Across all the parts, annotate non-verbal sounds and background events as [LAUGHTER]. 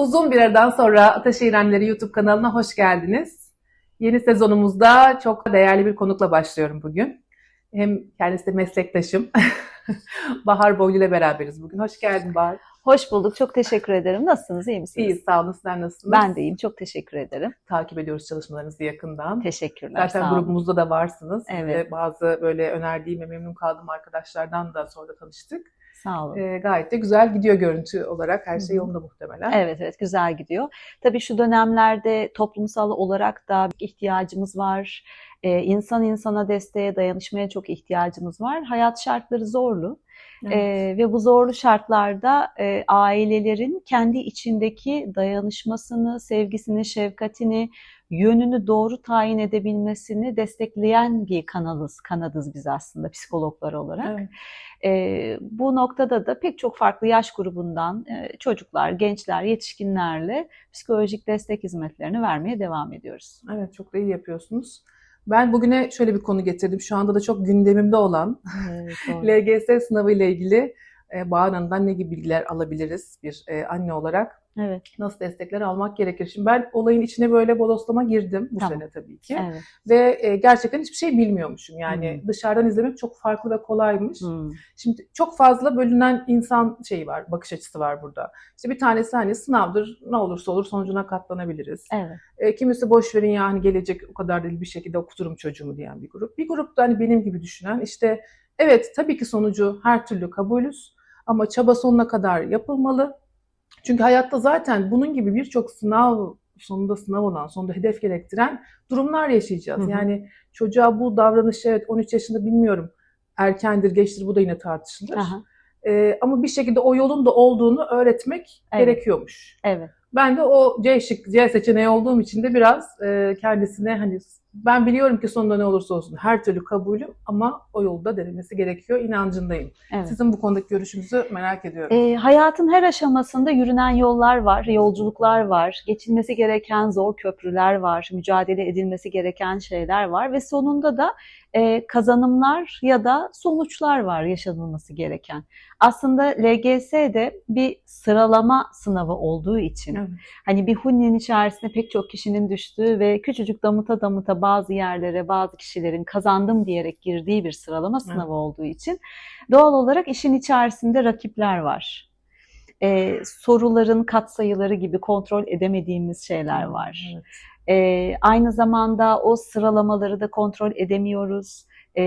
Uzun bir aradan sonra Ateş İremleri YouTube kanalına hoş geldiniz. Yeni sezonumuzda çok değerli bir konukla başlıyorum bugün. Hem kendisi de meslektaşım. [LAUGHS] Bahar Boylu ile beraberiz bugün. Hoş geldin Bahar. Hoş bulduk. Çok teşekkür ederim. Nasılsınız? İyi misiniz? İyiyiz, sağ olun. Sizler nasılsınız? Ben de iyiyim. Çok teşekkür ederim. Takip ediyoruz çalışmalarınızı yakından. Teşekkürler. Zaten grubumuzda da varsınız. Evet. Ve bazı böyle önerdiğim ve memnun kaldığım arkadaşlardan da sonra tanıştık. Sağ olun. Ee, gayet de güzel gidiyor görüntü olarak. Her şey yolunda muhtemelen. Evet evet güzel gidiyor. Tabii şu dönemlerde toplumsal olarak da ihtiyacımız var. Ee, insan insana desteğe, dayanışmaya çok ihtiyacımız var. Hayat şartları zorlu. Evet. Ee, ve bu zorlu şartlarda e, ailelerin kendi içindeki dayanışmasını, sevgisini, şefkatini, yönünü doğru tayin edebilmesini destekleyen bir kanalız, kanadız biz aslında psikologlar olarak. Evet. Ee, bu noktada da pek çok farklı yaş grubundan e, çocuklar, gençler, yetişkinlerle psikolojik destek hizmetlerini vermeye devam ediyoruz. Evet çok da iyi yapıyorsunuz. Ben bugüne şöyle bir konu getirdim. Şu anda da çok gündemimde olan Evet, LGS [LAUGHS] sınavı ile ilgili e, Bahar Hanım'dan ne gibi bilgiler alabiliriz bir e, anne olarak? evet, Nasıl destekler almak gerekir? Şimdi ben olayın içine böyle bodoslama girdim bu Tamam. sene tabii ki. evet. Ve e, gerçekten hiçbir şey bilmiyormuşum. Yani Hmm. dışarıdan izlemek çok farklı ve kolaymış. Hmm, Şimdi çok fazla bölünen insan şeyi var, bakış açısı var burada. İşte bir tanesi hani sınavdır, ne olursa olur sonucuna katlanabiliriz. evet, E, kimisi boş verin ya hani gelecek o kadar değil bir şekilde okuturum çocuğumu diyen bir grup. Bir grup da hani benim gibi düşünen işte evet tabii ki sonucu her türlü kabulüz ama çaba sonuna kadar yapılmalı. Çünkü hayatta zaten bunun gibi birçok sınav sonunda sınav olan, sonunda hedef gerektiren durumlar yaşayacağız. Hı hı. Yani çocuğa bu davranışı evet 13 yaşında bilmiyorum erkendir, geçtir bu da yine tartışılır. aha, E, ama bir şekilde o yolun da olduğunu öğretmek Evet. gerekiyormuş. evet. Ben de o C şık, C seçeneği olduğum için de biraz e, kendisine hani ben biliyorum ki sonunda ne olursa olsun her türlü kabulüm ama o yolda denemesi gerekiyor inancındayım. evet. Sizin bu konudaki görüşünüzü merak ediyorum. E, hayatın her aşamasında yürünen yollar var, yolculuklar var, geçilmesi gereken zor köprüler var, mücadele edilmesi gereken şeyler var ve sonunda da e, kazanımlar ya da sonuçlar var yaşanılması gereken. Aslında LGS de bir sıralama sınavı olduğu için Evet. hani bir hunnin içerisinde pek çok kişinin düştüğü ve küçücük damıta damıta bazı yerlere bazı kişilerin kazandım diyerek girdiği bir sıralama sınavı Evet. olduğu için doğal olarak işin içerisinde rakipler var. Ee, soruların katsayıları gibi kontrol edemediğimiz şeyler var. Evet. Ee, aynı zamanda o sıralamaları da kontrol edemiyoruz. Ee,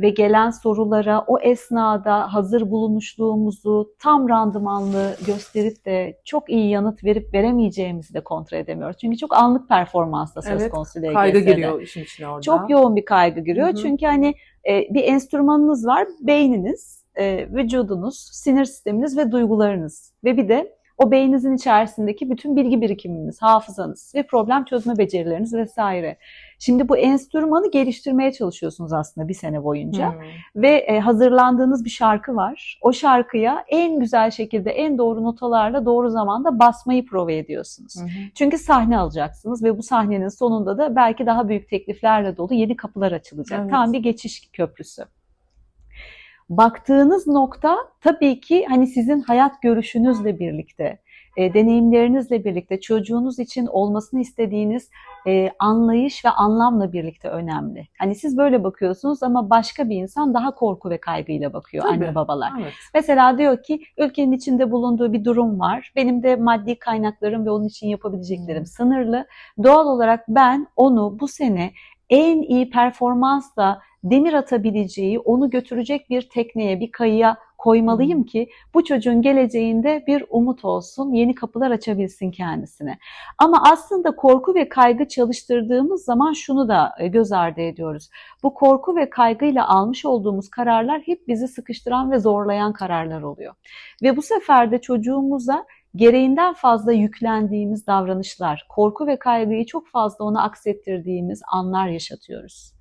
ve gelen sorulara o esnada hazır bulunuşluğumuzu tam randımanlı gösterip de çok iyi yanıt verip veremeyeceğimizi de kontrol edemiyoruz. Çünkü çok anlık performansla söz Evet, konusu LGS'de. Kaygı giriyor işin içine orada. Çok yoğun bir kaygı giriyor. Hı hı. Çünkü hani e, bir enstrümanınız var, beyniniz, e, vücudunuz, sinir sisteminiz ve duygularınız. Ve bir de o beyninizin içerisindeki bütün bilgi birikiminiz, hafızanız ve problem çözme becerileriniz vesaire. Şimdi bu enstrümanı geliştirmeye çalışıyorsunuz aslında bir sene boyunca. Hmm. Ve e, hazırlandığınız bir şarkı var. O şarkıya en güzel şekilde, en doğru notalarla doğru zamanda basmayı prova ediyorsunuz. Hı. Çünkü sahne alacaksınız ve bu sahnenin sonunda da belki daha büyük tekliflerle dolu yeni kapılar açılacak. Evet. Tam bir geçiş köprüsü. Baktığınız nokta tabii ki hani sizin hayat görüşünüzle birlikte, e, deneyimlerinizle birlikte, çocuğunuz için olmasını istediğiniz e, anlayış ve anlamla birlikte önemli. Hani siz böyle bakıyorsunuz ama başka bir insan daha korku ve kaygıyla bakıyor Tabii. anne babalar. Evet. Mesela diyor ki ülkenin içinde bulunduğu bir durum var. Benim de maddi kaynaklarım ve onun için yapabileceklerim Hmm. sınırlı. Doğal olarak ben onu bu sene en iyi performansla demir atabileceği, onu götürecek bir tekneye, bir kayıya koymalıyım ki bu çocuğun geleceğinde bir umut olsun, yeni kapılar açabilsin kendisine. Ama aslında korku ve kaygı çalıştırdığımız zaman şunu da e, göz ardı ediyoruz. Bu korku ve kaygıyla almış olduğumuz kararlar hep bizi sıkıştıran ve zorlayan kararlar oluyor. Ve bu sefer de çocuğumuza gereğinden fazla yüklendiğimiz davranışlar, korku ve kaygıyı çok fazla ona aksettirdiğimiz anlar yaşatıyoruz.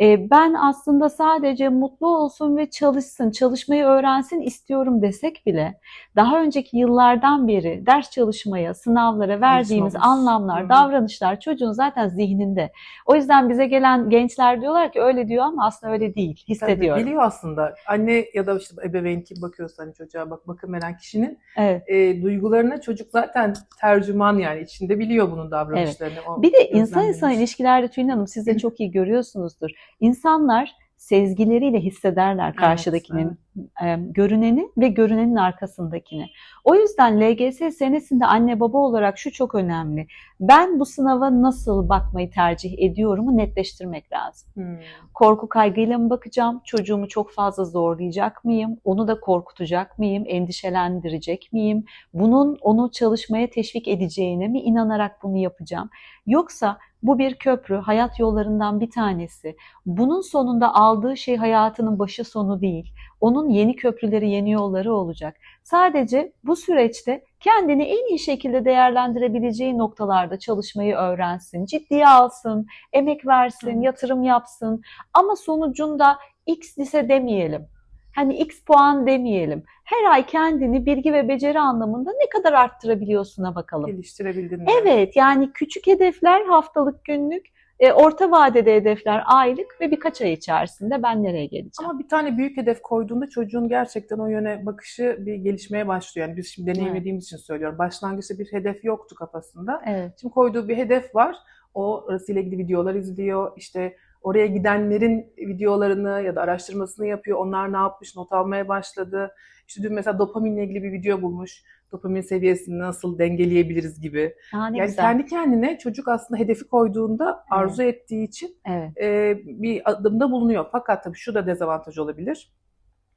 E, ben aslında sadece mutlu olsun ve çalışsın, çalışmayı öğrensin istiyorum desek bile daha önceki yıllardan beri ders çalışmaya, sınavlara verdiğimiz Alışmamız. anlamlar, Hı hı. davranışlar çocuğun zaten zihninde. O yüzden bize gelen gençler diyorlar ki öyle diyor ama aslında öyle değil. Tabii, Hissediyorum. biliyor aslında. Anne ya da işte ebeveyn kim bakıyorsa hani çocuğa bak bakım veren kişinin Evet. e, duygularını çocuk zaten tercüman yani içinde biliyor bunun davranışlarını. O Bir de insan insana ilişkilerde Tülin Hanım siz de çok iyi görüyorsunuzdur. İnsanlar sezgileriyle hissederler karşıdakinin e, görüneni ve görünenin arkasındakini. O yüzden LGS senesinde anne baba olarak şu çok önemli. Ben bu sınava nasıl bakmayı tercih ediyorumu netleştirmek lazım. Hmm. Korku kaygıyla mı bakacağım? Çocuğumu çok fazla zorlayacak mıyım? Onu da korkutacak mıyım? Endişelendirecek miyim? Bunun onu çalışmaya teşvik edeceğine mi inanarak bunu yapacağım? Yoksa bu bir köprü, hayat yollarından bir tanesi. Bunun sonunda aldığı şey hayatının başı sonu değil. Onun yeni köprüleri, yeni yolları olacak. Sadece bu süreçte kendini en iyi şekilde değerlendirebileceği noktalarda çalışmayı öğrensin, ciddiye alsın, emek versin, yatırım yapsın. Ama sonucunda X lise demeyelim. Hani X puan demeyelim. Her ay kendini bilgi ve beceri anlamında ne kadar arttırabiliyorsuna bakalım. Geliştirebildin mi? Evet yani küçük hedefler haftalık günlük, e, orta vadede hedefler aylık ve birkaç ay içerisinde ben nereye geleceğim? Ama bir tane büyük hedef koyduğunda çocuğun gerçekten o yöne bakışı bir gelişmeye başlıyor. Yani biz şimdi deneyimlediğimiz için söylüyorum. Başlangıçta bir hedef yoktu kafasında. Evet. Şimdi koyduğu bir hedef var. O orasıyla ilgili videolar izliyor. İşte oraya gidenlerin videolarını ya da araştırmasını yapıyor. Onlar ne yapmış, not almaya başladı. İşte dün mesela dopaminle ilgili bir video bulmuş. Dopamin seviyesini nasıl dengeleyebiliriz gibi. Ne yani güzel. kendi kendine çocuk aslında hedefi koyduğunda arzu ettiği için Evet. e, bir adımda bulunuyor. Fakat tabii şu da dezavantaj olabilir.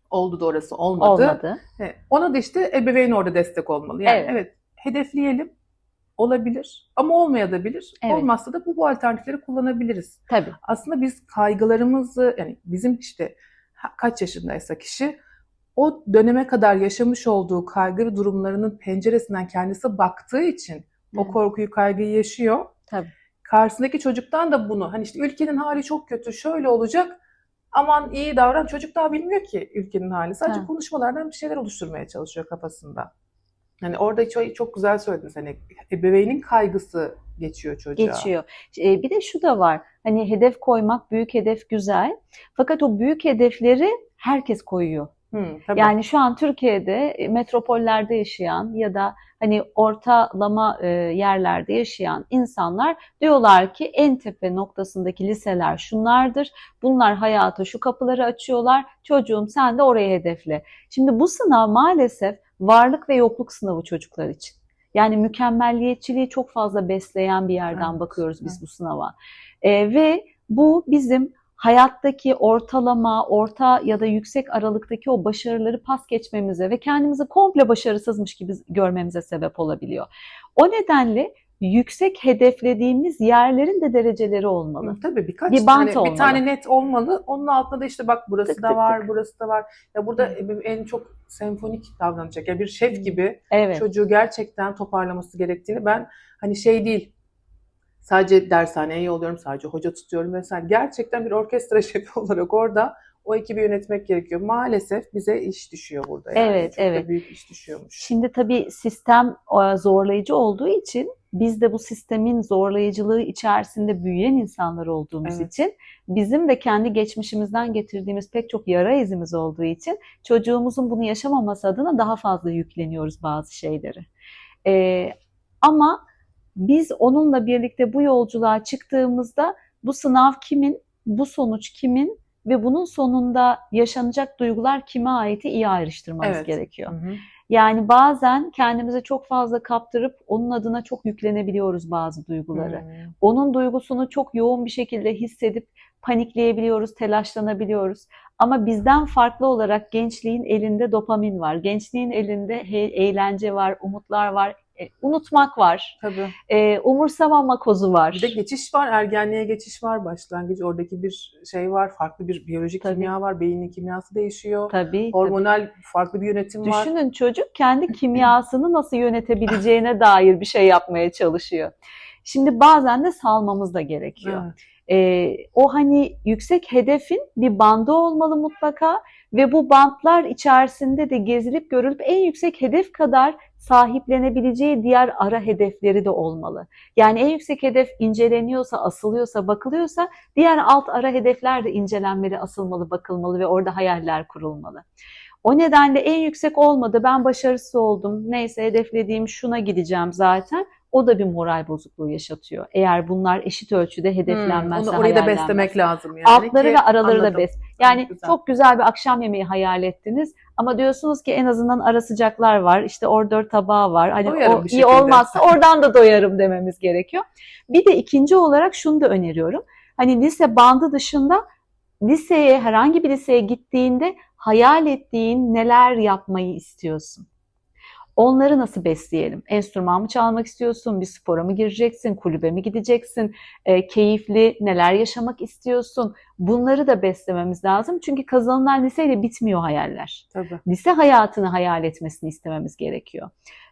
Oldu da orası olmadı. Olmadı. He, Ona da işte ebeveyn orada destek olmalı. Yani Evet. evet, hedefleyelim. Olabilir ama olmayabilir. Evet. Olmazsa da bu, bu alternatifleri kullanabiliriz. Tabii. Aslında biz kaygılarımızı yani bizim işte kaç yaşındaysa kişi o döneme kadar yaşamış olduğu kaygı durumlarının penceresinden kendisi baktığı için o Evet. korkuyu, kaygıyı yaşıyor. Tabii. Karşısındaki çocuktan da bunu hani işte ülkenin hali çok kötü, şöyle olacak. Aman iyi davran. Çocuk daha bilmiyor ki ülkenin hali. Sadece Ha. konuşmalardan bir şeyler oluşturmaya çalışıyor kafasında. Yani orada çok, çok güzel söyledin sen. Ebeveynin kaygısı geçiyor çocuğa. Geçiyor. E, bir de şu da var. Hani hedef koymak, büyük hedef güzel. Fakat o büyük hedefleri herkes koyuyor. Hı, tabii. Yani şu an Türkiye'de e, metropollerde yaşayan ya da hani ortalama e, yerlerde yaşayan insanlar diyorlar ki en tepe noktasındaki liseler şunlardır. Bunlar hayata şu kapıları açıyorlar. Çocuğum sen de oraya hedefle. Şimdi bu sınav maalesef varlık ve yokluk sınavı çocuklar için. Yani mükemmelliyetçiliği çok fazla besleyen bir yerden Evet, bakıyoruz biz evet. bu sınava. E, ve bu bizim hayattaki ortalama, orta ya da yüksek aralıktaki o başarıları pas geçmemize ve kendimizi komple başarısızmış gibi görmemize sebep olabiliyor. O nedenle yüksek hedeflediğimiz yerlerin de dereceleri olmalı. Hı, tabii birkaç Bir tane, olmalı. bir tane net olmalı. Onun altında da işte bak burası Tık da tık var, tık. burası da var. Ya burada en çok senfonik davranacak. Ya bir şef gibi Evet. çocuğu gerçekten toparlaması gerektiğini ben hani şey değil sadece dershaneye yolluyorum, sadece hoca tutuyorum vesaire. Gerçekten bir orkestra [LAUGHS] şefi olarak orada o ekibi yönetmek gerekiyor. Maalesef bize iş düşüyor burada. Yani. Evet, Çok evet. büyük iş düşüyormuş. Şimdi tabii sistem e, zorlayıcı olduğu için biz de bu sistemin zorlayıcılığı içerisinde büyüyen insanlar olduğumuz Evet. için bizim de kendi geçmişimizden getirdiğimiz pek çok yara izimiz olduğu için çocuğumuzun bunu yaşamaması adına daha fazla yükleniyoruz bazı şeyleri. E, ama biz onunla birlikte bu yolculuğa çıktığımızda bu sınav kimin, bu sonuç kimin ve bunun sonunda yaşanacak duygular kime aiti iyi ayrıştırmamız Evet. gerekiyor. Hı hı. Yani bazen kendimize çok fazla kaptırıp onun adına çok yüklenebiliyoruz bazı duyguları. Hı. Onun duygusunu çok yoğun bir şekilde hissedip panikleyebiliyoruz, telaşlanabiliyoruz. Ama bizden farklı olarak gençliğin elinde dopamin var. Gençliğin elinde he- eğlence var, umutlar var, unutmak var, Tabii. e, umursamama kozu var. Bir de geçiş var, ergenliğe geçiş var. Başlangıç oradaki bir şey var, farklı bir biyolojik Tabii. kimya var, beynin kimyası değişiyor. Tabii, tabii. Hormonal farklı bir yönetim var. Düşünün çocuk kendi kimyasını nasıl yönetebileceğine dair bir şey yapmaya çalışıyor. Şimdi bazen de salmamız da gerekiyor. Evet. e, o hani yüksek hedefin bir bandı olmalı mutlaka ve bu bantlar içerisinde de gezilip görülüp en yüksek hedef kadar sahiplenebileceği diğer ara hedefleri de olmalı. Yani en yüksek hedef inceleniyorsa, asılıyorsa, bakılıyorsa diğer alt ara hedefler de incelenmeli, asılmalı, bakılmalı ve orada hayaller kurulmalı. O nedenle en yüksek olmadı, ben başarısız oldum, neyse hedeflediğim şuna gideceğim zaten. O da bir moral bozukluğu yaşatıyor. Eğer bunlar eşit ölçüde hedeflenmezse, Hmm, onu orayı da beslemek lazım yani. Altları ki- ve araları Anladım. da bes. Yani Güzel. çok güzel bir akşam yemeği hayal ettiniz ama diyorsunuz ki en azından ara sıcaklar var. işte ordör tabağı var. Hani Doyarım o iyi şekilde. olmazsa oradan da doyarım dememiz gerekiyor. Bir de ikinci olarak şunu da öneriyorum. Hani lise bandı dışında liseye herhangi bir liseye gittiğinde hayal ettiğin neler yapmayı istiyorsun? Onları nasıl besleyelim? Enstrüman mı çalmak istiyorsun? Bir spora mı gireceksin? Kulübe mi gideceksin? E, keyifli neler yaşamak istiyorsun? Bunları da beslememiz lazım. Çünkü kazanılan liseyle bitmiyor hayaller. Tabii. Lise hayatını hayal etmesini istememiz gerekiyor.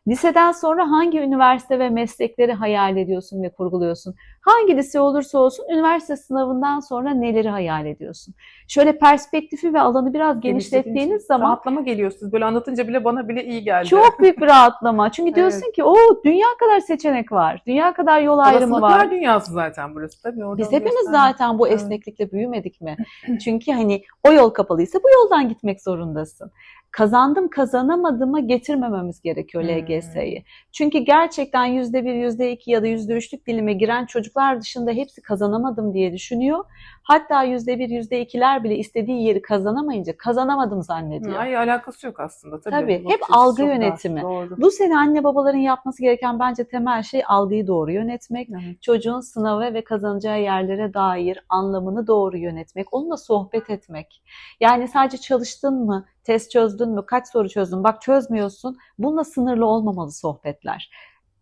Liseden sonra hangi üniversite ve meslekleri hayal ediyorsun ve kurguluyorsun? Hangi lise olursa olsun üniversite sınavından sonra neleri hayal ediyorsun? Şöyle perspektifi ve alanı biraz genişlettiğiniz zaman Rahatlama geliyor siz böyle anlatınca bile bana bile iyi geldi. çok büyük bir rahatlama. Çünkü [LAUGHS] Evet. diyorsun ki o dünya kadar seçenek var. Dünya kadar yol ayrımı Olasılıklar var. dünyası zaten burası tabii. Biz hepimiz göstermek. zaten bu esneklikle büyümedik mi? [LAUGHS] Çünkü hani o yol kapalıysa bu yoldan gitmek zorundasın. Kazandım kazanamadığıma getirmememiz gerekiyor Hmm. LGS'yi. Çünkü gerçekten yüzde bir, yüzde iki ya da yüzde üçlük dilime giren çocuklar dışında hepsi kazanamadım diye düşünüyor. Hatta yüzde bir, yüzde ikiler bile istediği yeri kazanamayınca kazanamadım zannediyor. Ay alakası yok aslında tabii. Tabii, hep algı yönetimi. Doğru. Bu sene anne babaların yapması gereken bence temel şey algıyı doğru yönetmek. Evet. Çocuğun sınava ve kazanacağı yerlere dair anlamını doğru yönetmek, onunla sohbet etmek. Yani sadece çalıştın mı, test çözdün mü, kaç soru çözdün, bak çözmüyorsun. Bununla sınırlı olmamalı sohbetler.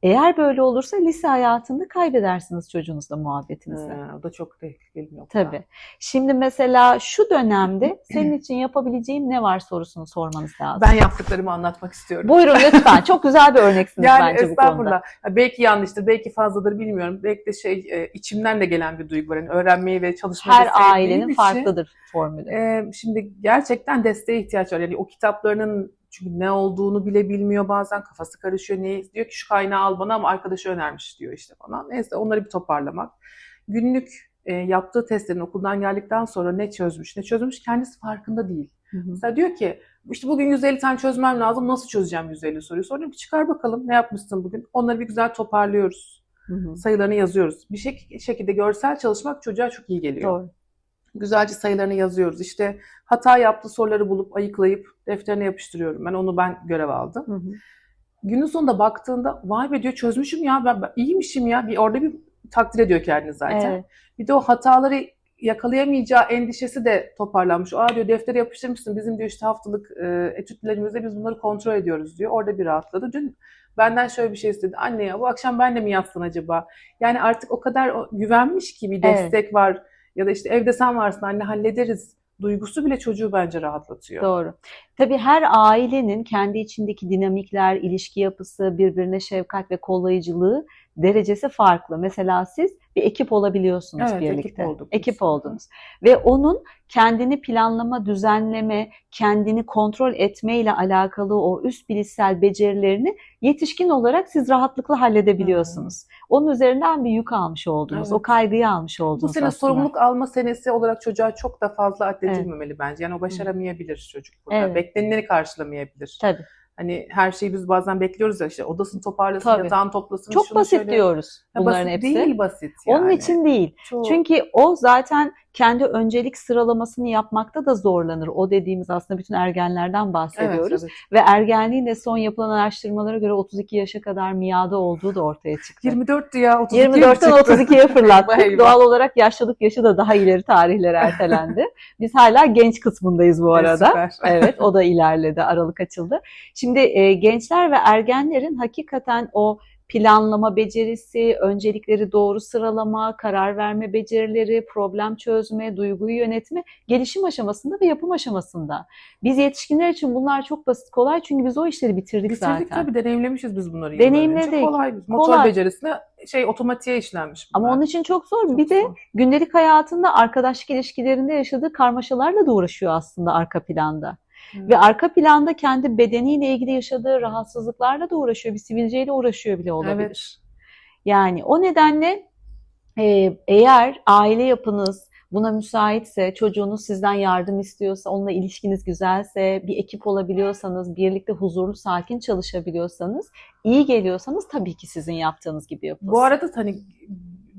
Eğer böyle olursa lise hayatında kaybedersiniz çocuğunuzla muhabbetinizi. Ha, o da çok tehlikeli bir nokta. Tabii. Şimdi mesela şu dönemde [CLEARS THROAT] senin için yapabileceğim ne var sorusunu sormanız lazım. Ben yaptıklarımı anlatmak istiyorum. Buyurun lütfen. [LAUGHS] Çok güzel bir örneksiniz yani bence bu konuda. Belki yanlıştır, belki fazladır bilmiyorum. Belki de şey e, içimden de gelen bir duygu var. Yani öğrenmeyi ve çalışmayı Her ailenin için, farklıdır formülü. e, şimdi gerçekten desteğe ihtiyaç var. Yani o kitaplarının çünkü ne olduğunu bile bilmiyor bazen kafası karışıyor. Ne diyor ki şu kaynağı al bana ama arkadaşı önermiş diyor işte falan. Neyse onları bir toparlamak. Günlük e, yaptığı testlerin okuldan geldikten sonra ne çözmüş ne çözmüş kendisi farkında değil. Hı hı. Mesela diyor ki işte bugün 150 tane çözmem lazım. Nasıl çözeceğim 150 soruyu? Sonra diyorum ki çıkar bakalım ne yapmışsın bugün. Onları bir güzel toparlıyoruz. Hı hı. Sayılarını yazıyoruz. Bir şek- şekilde görsel çalışmak çocuğa çok iyi geliyor. Doğru. Güzelce sayılarını yazıyoruz. İşte hata yaptığı soruları bulup ayıklayıp defterine yapıştırıyorum. Ben onu ben görev aldım. Hı hı. Günün sonunda baktığında vay be diyor çözmüşüm ya ben, ben iyiymişim ya. Bir orada bir takdir ediyor kendini zaten. Evet. Bir de o hataları yakalayamayacağı endişesi de toparlanmış. Aa diyor deftere yapıştırmışsın. Bizim diyor işte haftalık e, etütlerimizde biz bunları kontrol ediyoruz diyor. Orada bir rahatladı. Dün benden şöyle bir şey istedi. Anne ya bu akşam ben de mi yatsın acaba? Yani artık o kadar güvenmiş ki bir Evet. destek var. Ya da işte evde sen varsın anne hallederiz. Duygusu bile çocuğu bence rahatlatıyor. Doğru. Tabii her ailenin kendi içindeki dinamikler, ilişki yapısı, birbirine şefkat ve kollayıcılığı derecesi farklı. Mesela siz bir ekip olabiliyorsunuz Evet, birlikte. ekip olduk. Ekip oldunuz. Ve onun kendini planlama, düzenleme, kendini kontrol etme ile alakalı o üst bilişsel becerilerini yetişkin olarak siz rahatlıkla halledebiliyorsunuz. Onun üzerinden bir yük almış oldunuz. Evet. O kaygıyı almış Bu oldunuz sene aslında. sorumluluk alma senesi olarak çocuğa çok da fazla addedilmemeli bence. Yani o başaramayabilir çocuk burada. Evet. Beklenileni karşılamayabilir. Tabii. Hani her şeyi biz bazen bekliyoruz ya işte odasını toparlasın, Tabii. yatağını toplasın. Çok şunu basit şöyle- diyoruz Ya bunların basit hepsi. Değil basit yani. Onun için değil. Çok- Çünkü o zaten kendi öncelik sıralamasını yapmakta da zorlanır. O dediğimiz aslında bütün ergenlerden bahsediyoruz. Evet, evet. Ve ergenliğin de son yapılan araştırmalara göre 32 yaşa kadar miade olduğu da ortaya çıktı. 24'tü ya 32 mi 24'ten çıktı? 32'ye [LAUGHS] fırlattık. Doğal olarak yaşlılık yaşı da daha ileri tarihlere [LAUGHS] ertelendi. Biz hala genç kısmındayız bu arada. Süper. [LAUGHS] Evet o da ilerledi, aralık açıldı. Şimdi e, gençler ve ergenlerin hakikaten o planlama becerisi, öncelikleri doğru sıralama, karar verme becerileri, problem çözme, duyguyu yönetme gelişim aşamasında ve yapım aşamasında. Biz yetişkinler için bunlar çok basit, kolay çünkü biz o işleri bitirdik, Bitirdik zaten. tabii deneyimlemişiz biz bunları. Deneyimledik. Kolay. Motor Kolay. becerisine şey otomatiğe işlenmiş. Ama bunlar. onun için çok zor. Çok bir de zor. gündelik hayatında arkadaşlık ilişkilerinde yaşadığı karmaşalarla da uğraşıyor aslında arka planda. Ve arka planda kendi bedeniyle ilgili yaşadığı rahatsızlıklarla da uğraşıyor. Bir sivilceyle uğraşıyor bile olabilir. Evet. Yani o nedenle e, eğer aile yapınız buna müsaitse, çocuğunuz sizden yardım istiyorsa, onunla ilişkiniz güzelse, bir ekip olabiliyorsanız, birlikte huzurlu, sakin çalışabiliyorsanız, iyi geliyorsanız tabii ki sizin yaptığınız gibi yapılsın. Bu arada hani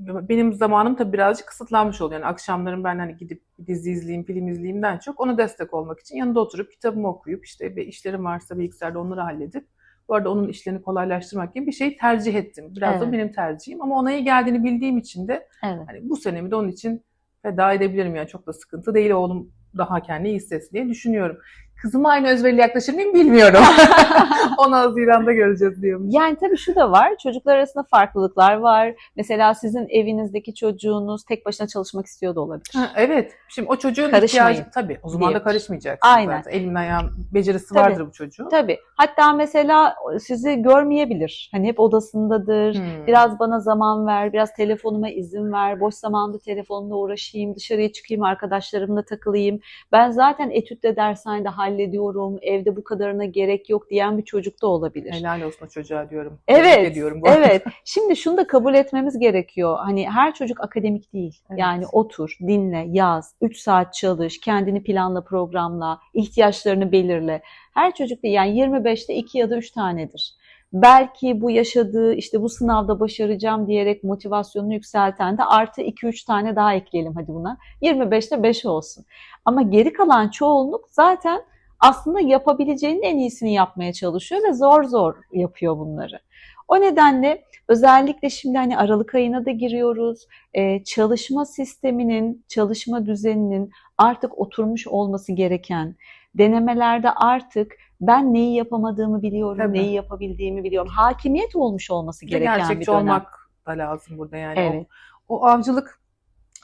benim zamanım tabii birazcık kısıtlanmış oluyor. Yani akşamların ben hani gidip dizi izleyeyim, film izleyeyimden çok ona destek olmak için yanında oturup kitabımı okuyup işte bir işlerim varsa bilgisayarda onları halledip bu arada onun işlerini kolaylaştırmak gibi bir şeyi tercih ettim. Biraz da Evet. benim tercihim ama ona iyi geldiğini bildiğim için de Evet. hani bu senemi de onun için feda edebilirim yani çok da sıkıntı değil oğlum daha kendini iyi hissetsin diye düşünüyorum. Kızıma aynı özverili yaklaşır mıyım bilmiyorum. [LAUGHS] 10 Haziran'da göreceğiz diyorum. Yani tabii şu da var, çocuklar arasında farklılıklar var. Mesela sizin evinizdeki çocuğunuz tek başına çalışmak istiyor da olabilir. Ha, evet. Şimdi o çocuğun ihtiyacı tabii o zaman da karışmayacaksın Aynen. zaten. Elimden ayağım becerisi Tabii. vardır bu çocuğun. Tabii. Hatta mesela sizi görmeyebilir. Hani hep odasındadır. Hmm. Biraz bana zaman ver, biraz telefonuma izin ver, boş zamanda telefonla uğraşayım, dışarıya çıkayım, arkadaşlarımla takılayım. Ben zaten etütle dershanede hallediyorum, evde bu kadarına gerek yok diyen bir çocuk da olabilir. Helal olsun o çocuğa diyorum. Evet, ediyorum bu arada. evet. [LAUGHS] Şimdi şunu da kabul etmemiz gerekiyor. Hani her çocuk akademik değil. Evet. Yani otur, dinle, yaz, 3 saat çalış, kendini planla, programla, ihtiyaçlarını belirle. Her çocuk değil. Yani 25'te 2 ya da 3 tanedir. Belki bu yaşadığı işte bu sınavda başaracağım diyerek motivasyonunu yükselten de artı 2-3 tane daha ekleyelim hadi buna. 25'te 5 olsun. Ama geri kalan çoğunluk zaten aslında yapabileceğinin en iyisini yapmaya çalışıyor ve zor zor yapıyor bunları. O nedenle özellikle şimdi hani Aralık ayına da giriyoruz. Ee, çalışma sisteminin, çalışma düzeninin artık oturmuş olması gereken, denemelerde artık ben neyi yapamadığımı biliyorum, Tabii. neyi yapabildiğimi biliyorum. Hakimiyet olmuş olması Bir gereken bir gerçekçi dönem. olmak da lazım burada yani. Evet. O, o avcılık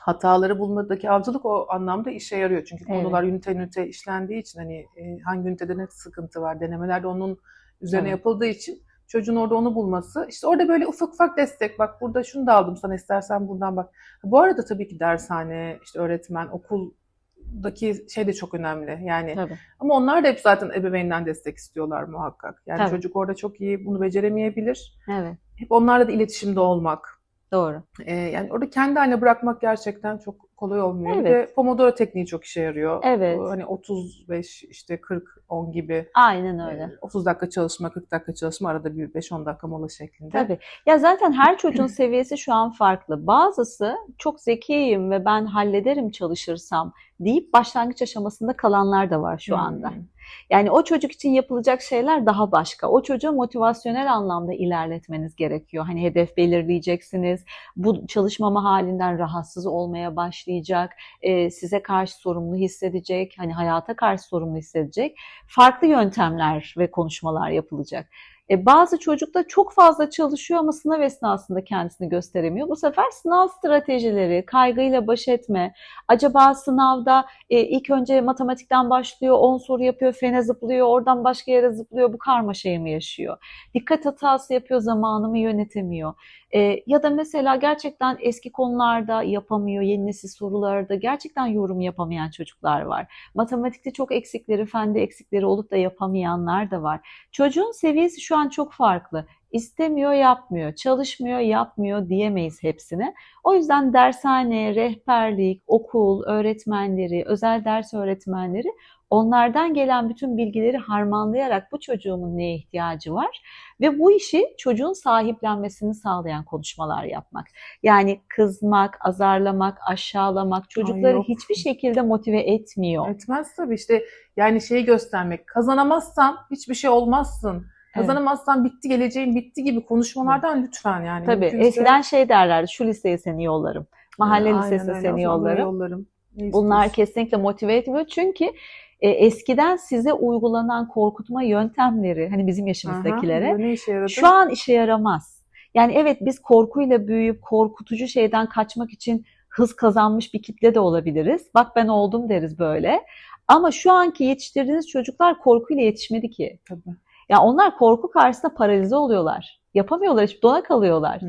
hataları bulmadaki avcılık o anlamda işe yarıyor. Çünkü Evet. konular ünite ünite işlendiği için hani e, hangi ünitede ne sıkıntı var denemelerde onun üzerine Evet. yapıldığı için çocuğun orada onu bulması. işte orada böyle ufak ufak destek bak burada şunu da aldım sana istersen buradan bak. Bu arada tabii ki dershane, işte öğretmen, okuldaki şey de çok önemli. Yani Tabii. ama onlar da hep zaten ebeveynden destek istiyorlar muhakkak. Yani Tabii. çocuk orada çok iyi bunu beceremeyebilir. Evet. Hep onlarla da iletişimde olmak. Doğru. Ee, yani orada kendi haline bırakmak gerçekten çok kolay olmuyor. Bir Evet. de Pomodoro tekniği çok işe yarıyor. Evet. Hani 35 işte 40 10 gibi. Aynen öyle. e, 30 dakika çalışma, 40 dakika çalışma arada bir 5-10 dakika mola şeklinde. Tabii. Ya zaten her çocuğun [CLEARS THROAT] seviyesi şu an farklı. Bazısı çok zekiyim ve ben hallederim çalışırsam deyip başlangıç aşamasında kalanlar da var şu Hmm. anda. Yani o çocuk için yapılacak şeyler daha başka. O çocuğu motivasyonel anlamda ilerletmeniz gerekiyor. Hani hedef belirleyeceksiniz. Bu çalışmama halinden rahatsız olmaya başlayacak. Ee, size karşı sorumlu hissedecek. Hani hayata karşı sorumlu hissedecek. Farklı yöntemler ve konuşmalar yapılacak. E, bazı çocuk da çok fazla çalışıyor ama sınav esnasında kendisini gösteremiyor. Bu sefer sınav stratejileri, kaygıyla baş etme, acaba sınavda e, ilk önce matematikten başlıyor, 10 soru yapıyor, fene zıplıyor, oradan başka yere zıplıyor, bu karmaşayı mı yaşıyor? Dikkat hatası yapıyor, zamanımı yönetemiyor. E, ya da mesela gerçekten eski konularda yapamıyor, yeni nesil sorularda gerçekten yorum yapamayan çocuklar var. Matematikte çok eksikleri, fende eksikleri olup da yapamayanlar da var. Çocuğun seviyesi şu an çok farklı. İstemiyor, yapmıyor, çalışmıyor, yapmıyor diyemeyiz hepsine. O yüzden dershane, rehberlik, okul, öğretmenleri, özel ders öğretmenleri onlardan gelen bütün bilgileri harmanlayarak bu çocuğumun neye ihtiyacı var ve bu işi çocuğun sahiplenmesini sağlayan konuşmalar yapmak. Yani kızmak, azarlamak, aşağılamak çocukları yok. hiçbir şekilde motive etmiyor. Etmez tabii işte yani şeyi göstermek. Kazanamazsan hiçbir şey olmazsın. Kazanamazsan bitti geleceğin bitti gibi konuşmalardan lütfen yani. Tabii Mümkünse- eskiden şey derlerdi şu liseye seni yollarım. Mahalle Aynen lisesine seni yollarım. yollarım. Bunlar kesinlikle motive etmiyor çünkü e, eskiden size uygulanan korkutma yöntemleri hani bizim Aha, yaşımızdakilere yaradı? şu an işe yaramaz. Yani evet biz korkuyla büyüyüp korkutucu şeyden kaçmak için hız kazanmış bir kitle de olabiliriz. Bak ben oldum deriz böyle. Ama şu anki yetiştirdiğiniz çocuklar korkuyla yetişmedi ki. Tabii. Ya onlar korku karşısında paralize oluyorlar. Yapamıyorlar, hiç dona kalıyorlar.